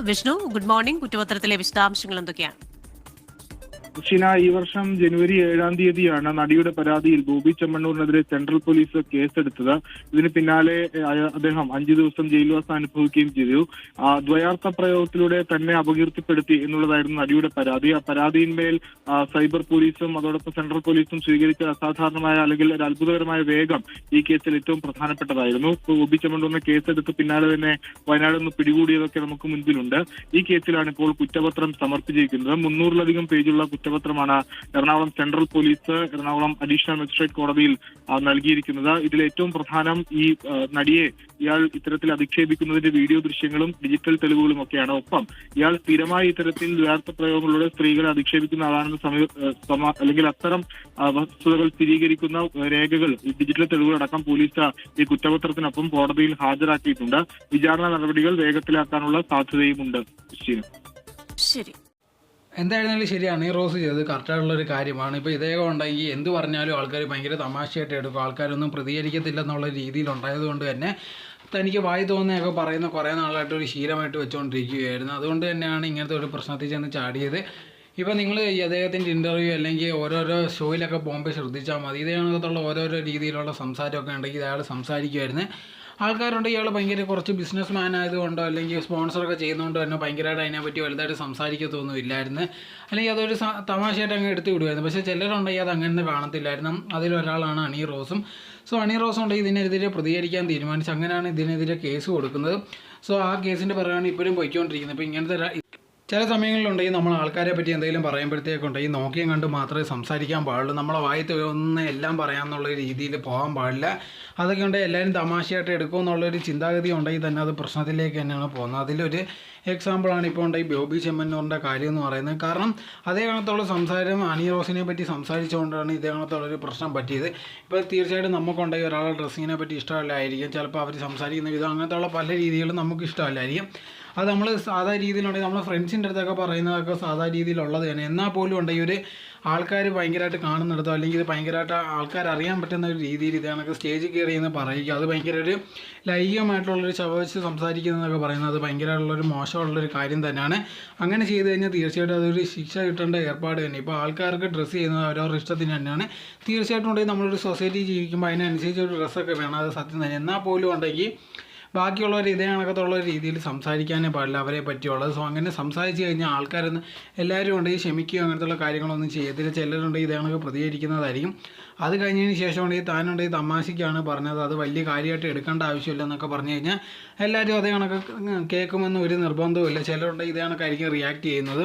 Vishnu good morning. കുറ്റപത്രത്തിലെ വിശദാംശങ്ങൾ എന്തൊക്കെയാണ്? ഷീന ഈ വർഷം ജനുവരി ഏഴാം തീയതിയാണ് നടിയുടെ പരാതിയിൽ ബോബി ചെമ്മണ്ണൂരിനെതിരെ സെൻട്രൽ പോലീസ് കേസെടുത്തത്. ഇതിന് പിന്നാലെ അദ്ദേഹം അഞ്ചു ദിവസം ജയിൽവാസം അനുഭവിക്കുകയും ചെയ്തു. ദ്വയാർത്ഥ പ്രയോഗത്തിലൂടെ തന്നെ അപകീർത്തിപ്പെടുത്തി എന്നുള്ളതായിരുന്നു നടിയുടെ പരാതി. ആ പരാതിയിന്മേൽ സൈബർ പോലീസും അതോടൊപ്പം സെൻട്രൽ പോലീസും സ്വീകരിച്ച അസാധാരണമായ അല്ലെങ്കിൽ ഒരു അത്ഭുതകരമായ വേഗം ഈ കേസിൽ ഏറ്റവും പ്രധാനപ്പെട്ടതായിരുന്നു. ബോബി ചെമ്മണ്ണൂരിനെ കേസെടുത്ത് പിന്നാലെ തന്നെ വയനാട് നിന്ന് പിടികൂടിയതൊക്കെ നമുക്ക് മുൻപിലുണ്ട്. ഈ കേസിലാണ് ഇപ്പോൾ കുറ്റപത്രം സമർപ്പിച്ചിരിക്കുന്നത്. മുന്നൂറിലധികം പേജുള്ള കുറ്റപത്രമാണ് Ernakulam central police Ernakulam additional magistrate കോടതിയിൽ നൽകിയിരിക്കുന്നത്. ഇതിൽ ഏറ്റവും പ്രധാനം ഈ നടിയെ ഇയാൾ ഇത്തരത്തിൽ അധിക്ഷേപിക്കുന്നതിന്റെ വീഡിയോ ദൃശ്യങ്ങളും ഡിജിറ്റൽ തെളിവുകളും ഒക്കെയാണ്. ഒപ്പം ഇയാൾ സ്ഥിരമായി ഇത്തരത്തിൽ ദ്വാർത്ഥ പ്രയോഗങ്ങളിലൂടെ സ്ത്രീകളെ അധിക്ഷേപിക്കുന്ന ആളാണെന്ന് സമ- അല്ലെങ്കിൽ അത്തരം വസ്തുതകൾ സ്ഥിരീകരിക്കുന്ന രേഖകൾ ഡിജിറ്റൽ തെളിവുകളടക്കം പോലീസ് ഈ കുറ്റപത്രത്തിനൊപ്പം കോടതിയിൽ ഹാജരാക്കിയിട്ടുണ്ട്. വിചാരണ നടപടികൾ വേഗത്തിലാക്കാനുള്ള സാധ്യതയുമുണ്ട് ശരി. എന്തായിരുന്നാലും ശരിയാണ് ഈ റോസ് ചെയ്തത് കറക്റ്റായിട്ടുള്ളൊരു കാര്യമാണ്. ഇപ്പോൾ ഇദ്ദേഹം ഉണ്ടെങ്കിൽ എന്ത് പറഞ്ഞാലും ആൾക്കാർ ഭയങ്കര തമാശയായിട്ട് എടുക്കും. ആൾക്കാരൊന്നും പ്രതികരിക്കത്തില്ല എന്നുള്ള രീതിയിൽ ഉണ്ടായതുകൊണ്ട് തന്നെ തനിക്ക് വായി തോന്നുന്നതൊക്കെ പറയുന്ന കുറേ നാളായിട്ട് ഒരു ശീലമായിട്ട് വെച്ചുകൊണ്ടിരിക്കുകയായിരുന്നു അതുകൊണ്ട് തന്നെയാണ് ഇങ്ങനത്തെ ഒരു പ്രശ്നത്തിൽ ചെന്ന് ചാടിയത്. ഇപ്പോൾ നിങ്ങൾ ഈ അദ്ദേഹത്തിന്റെ ഇന്റർവ്യൂ അല്ലെങ്കിൽ ഓരോരോ ഷോയിലൊക്കെ പോകുമ്പോൾ ശ്രദ്ധിച്ചാൽ മതി. ഇതേ കണക്കത്തുള്ള ഓരോരോ രീതിയിലുള്ള സംസാരമൊക്കെ ഉണ്ടെങ്കിൽ അയാൾ സംസാരിക്കുമായിരുന്നു ആൾക്കാരുണ്ട് ഇയാൾ ഭയങ്കര കുറച്ച് ബിസിനസ് മാൻ ആയതുകൊണ്ടോ അല്ലെങ്കിൽ സ്പോൺസറൊക്കെ ചെയ്യുന്നതുകൊണ്ടോ തന്നെ ഭയങ്കരമായിട്ട് അതിനെപ്പറ്റി വലുതായിട്ട് സംസാരിക്കത്തൊന്നും ഇല്ലായിരുന്നു. അല്ലെങ്കിൽ അതൊരു തമാശയായിട്ട് അങ്ങ് എടുത്തു വിടുമായിരുന്നു പക്ഷേ ചിലരുണ്ടെങ്കിൽ അത് അങ്ങനെ കാണത്തില്ലായിരുന്നു. അതിലൊരാളാണ് അണി റോസും. സോ അണി റോസ് ഉണ്ടെങ്കിൽ ഇതിനെതിരെ പ്രതികരിക്കാൻ തീരുമാനിച്ചു അങ്ങനെയാണ് ഇതിനെതിരെ കേസ് കൊടുക്കുന്നത്. സോ ആ കേസിന്റെ പിറകാണ് ഇപ്പോഴും പോയിക്കൊണ്ടിരിക്കുന്നത്. ഇപ്പോൾ ഇങ്ങനത്തെ ചില സമയങ്ങളിലുണ്ടെങ്കിൽ നമ്മൾ ആൾക്കാരെ പറ്റി എന്തെങ്കിലും പറയുമ്പോഴത്തേക്കുണ്ടെങ്കിൽ നോക്കിയും കണ്ട് മാത്രമേ സംസാരിക്കാൻ പാടുള്ളൂ. നമ്മളെ വായി ഒന്ന് എല്ലാം പറയാമെന്നുള്ള രീതിയിൽ പോകാൻ പാടില്ല. അതൊക്കെ ഉണ്ടെങ്കിൽ എല്ലാവരും തമാശയായിട്ട് എടുക്കും എന്നുള്ളൊരു ചിന്താഗതി ഉണ്ടെങ്കിൽ തന്നെ അത് പ്രശ്നത്തിലേക്ക് തന്നെയാണ് പോകുന്നത്. അതിലൊരു എക്സാമ്പിളാണ് ഇപ്പോൾ ഉണ്ടെങ്കിൽ ബോബി ചെമ്മന്നൂറിന്റെ കാര്യം എന്ന് പറയുന്നത്. കാരണം അതേ കണത്തുള്ള സംസാരം അനി റോസിനെ പറ്റി സംസാരിച്ചുകൊണ്ടാണ് ഇതേ കണത്തുള്ളൊരു പ്രശ്നം പറ്റിയത്. ഇപ്പോൾ തീർച്ചയായിട്ടും നമുക്കുണ്ടെങ്കിൽ ഒരാളുടെ ഡ്രസ്സിങ്ങിനെ പറ്റി ഇഷ്ടമല്ലായിരിക്കും. ചിലപ്പോൾ അവർ സംസാരിക്കുന്ന വിധം അങ്ങനത്തെ പല രീതികളും നമുക്ക് ഇഷ്ടമല്ലായിരിക്കും അത് നമ്മൾ സാധാ രീതിയിലുണ്ടെങ്കിൽ നമ്മൾ ഫ്രണ്ട്സിന്റെ അടുത്തൊക്കെ പറയുന്നതൊക്കെ സാധാ രീതിയിലുള്ളത് തന്നെ. എന്നാൽ പോലും ഉണ്ടെങ്കിൽ ഒരു ആൾക്കാർ ഭയങ്കരമായിട്ട് കാണുന്നിടത്തോ അല്ലെങ്കിൽ ഇത് ഭയങ്കരമായിട്ട് ആൾക്കാർ അറിയാൻ പറ്റുന്ന ഒരു രീതിയിൽ ഇതാണൊക്കെ സ്റ്റേജ് കയറി എന്ന് പറയുക. അത് ഭയങ്കര ഒരു ലൈംഗികമായിട്ടുള്ളൊരു ചവച്ച് സംസാരിക്കുന്നതൊക്കെ പറയുന്നത് അത് ഭയങ്കരമായിട്ടുള്ളൊരു മോശമുള്ളൊരു കാര്യം തന്നെയാണ്. അങ്ങനെ ചെയ്ത് കഴിഞ്ഞാൽ തീർച്ചയായിട്ടും അതൊരു ശിക്ഷ കിട്ടേണ്ട ഏർപ്പാട് തന്നെ. ഇപ്പോൾ ആൾക്കാർക്ക് ഡ്രസ്സ് ചെയ്യുന്നത് അവരവരുടെ ഇഷ്ടത്തിന് തന്നെയാണ്. തീർച്ചയായിട്ടും ഉണ്ടെങ്കിൽ നമ്മളൊരു സൊസൈറ്റി ജീവിക്കുമ്പോൾ അതിനനുസരിച്ച് ഒരു ഡ്രസ്സൊക്കെ വേണം. അത് സത്യം തന്നെ. എന്നാൽ പോലും ഉണ്ടെങ്കിൽ ബാക്കിയുള്ളവർ ഇതേ കണക്കത്തുള്ള രീതിയിൽ സംസാരിക്കാനേ പാടില്ല അവരെ പറ്റിയുള്ളത് സോ അങ്ങനെ സംസാരിച്ച് കഴിഞ്ഞാൽ ആൾക്കാരൊന്ന് എല്ലാവരും ഉണ്ടെങ്കിൽ ക്ഷമിക്കുകയോ അങ്ങനത്തുള്ള കാര്യങ്ങളൊന്നും ചെയ്യത്തില്ല. ചിലരുണ്ടെങ്കിൽ ഇതേ കണക്ക് പ്രതികരിക്കുന്നതായിരിക്കും. അത് കഴിഞ്ഞതിന് ശേഷം ഉണ്ടെങ്കിൽ താനുണ്ടെങ്കിൽ തമാശയ്ക്കാണ് പറഞ്ഞത്. അത് വലിയ കാര്യമായിട്ട് എടുക്കേണ്ട ആവശ്യമില്ല എന്നൊക്കെ പറഞ്ഞു കഴിഞ്ഞാൽ എല്ലാവരും അതേ കണക്ക് കേൾക്കുമെന്ന് ഒരു നിർബന്ധവുമില്ല. ചിലരുണ്ടെങ്കിൽ ഇതേ കണക്കായിരിക്കും റിയാക്ട് ചെയ്യുന്നത്.